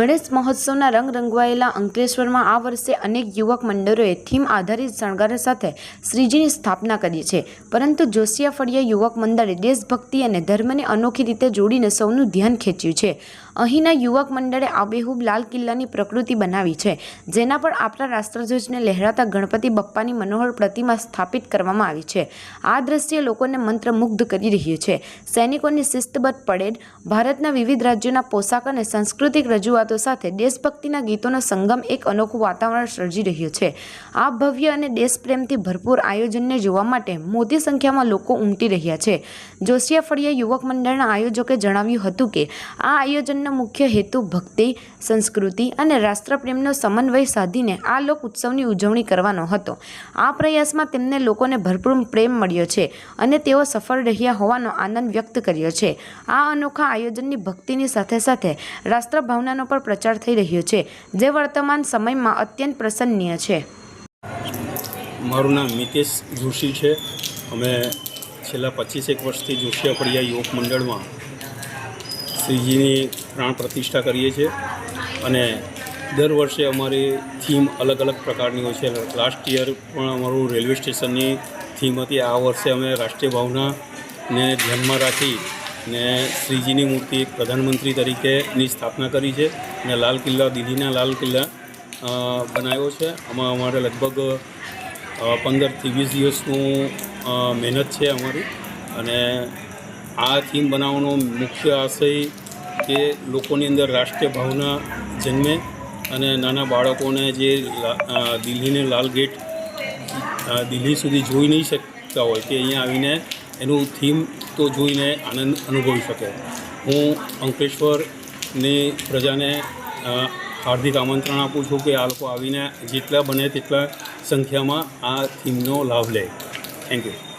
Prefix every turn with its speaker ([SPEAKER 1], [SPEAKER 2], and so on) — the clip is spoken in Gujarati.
[SPEAKER 1] ગણેશ મહોત્સવના રંગ રંગવાયેલા અંકલેશ્વરમાં આ વર્ષે અનેક યુવક મંડળોએ થીમ આધારિત શણગાર સાથે શ્રીજીની સ્થાપના કરી છે. પરંતુ જોશિયા ફળિયા યુવક મંડળે દેશભક્તિ અને ધર્મને અનોખી રીતે જોડીને સૌનું ધ્યાન ખેંચ્યું છે. અહીંના યુવક મંડળે આબેહૂબ લાલ કિલ્લાની પ્રકૃતિ બનાવી છે, જેના પર આપણા રાષ્ટ્રધ્વજને લહેરાતા ગણપતિ બપ્પાની મનોહર પ્રતિમા સ્થાપિત કરવામાં આવી છે. આ દ્રશ્ય લોકોને મંત્રમુગ્ધ કરી રહ્યું છે. સૈનિકોની શિસ્તબદ્ધ પરેડ, ભારતના વિવિધ રાજ્યોના પોશાક અને સાંસ્કૃતિક રજૂઆતો સાથે દેશભક્તિના ગીતોનો સંગમ એક અનોખું વાતાવરણ સર્જી રહ્યું છે. આ ભવ્ય અને દેશપ્રેમથી ભરપૂર આયોજનને જોવા માટે મોટી સંખ્યામાં લોકો ઉમટી રહ્યા છે. જોશિયા ફળિયા યુવક મંડળના આયોજકે જણાવ્યું હતું કે, આ આયોજનનો મુખ્ય હેતુ ભક્તિ, સંસ્કૃતિ અને રાષ્ટ્રપ્રેમનો સમન્વય સાધીને આ લોક ઉત્સવની ઉજવણી કરવાનો હતો. આ પ્રયાસમાં તેમને લોકોને ભરપૂર પ્રેમ મળ્યો છે અને તેઓ સફળ રહ્યા હોવાનો આનંદ વ્યક્ત કર્યો છે. આ અનોખા આયોજનની ભક્તિની સાથે સાથે રાષ્ટ્રભાવનાનો પણ પ્રચાર થઈ રહ્યો છે, જે વર્તમાન સમયમાં અત્યંત પ્રસન્નીય છે.
[SPEAKER 2] મારું નામ મિતેશ જોશી છે. અમે છેલ્લા પચીસેક વર્ષથી જોશિયા ફળિયા યુવક મંડળમાં શ્રીજીની પ્રાણ પ્રતિષ્ઠા કરીએ છીએ. અને દર વર્ષે અમારી થીમ અલગ અલગ પ્રકારની હોય છે. લાસ્ટ યર પણ અમારું રેલવે સ્ટેશનની થીમ હતી. આ વર્ષે અમે રાષ્ટ્રીય ભાવનાને ધ્યાનમાં રાખી ને શ્રીજીની મૂર્તિ પ્રધાનમંત્રી તરીકેની સ્થાપના કરી છે અને લાલ કિલ્લા દિલ્હીના લાલ કિલ્લા બનાવ્યો છે. આમાં અમારે લગભગ પંદરથી વીસ દિવસનું મહેનત છે અમારી. અને આ થીમ બનાવવાનો મુખ્ય આશય કે લોકોની અંદર રાષ્ટ્રીય ભાવના જન્મે અને નાના બાળકોને જે દિલ્હીને લાલ ગેટ દિલ્હી સુધી જોઈ નહીં શકતા હોય કે અહીંયા આવીને એનું થીમ તો જોઈને આનંદ અનુભવી શકે. હું અંકલેશ્વરની પ્રજાને હાર્દિક આમંત્રણ આપું છું કે આ લોકો આવીને જેટલા બને તેટલા સંખ્યામાં આ થીમનો લાભ લે. Thank you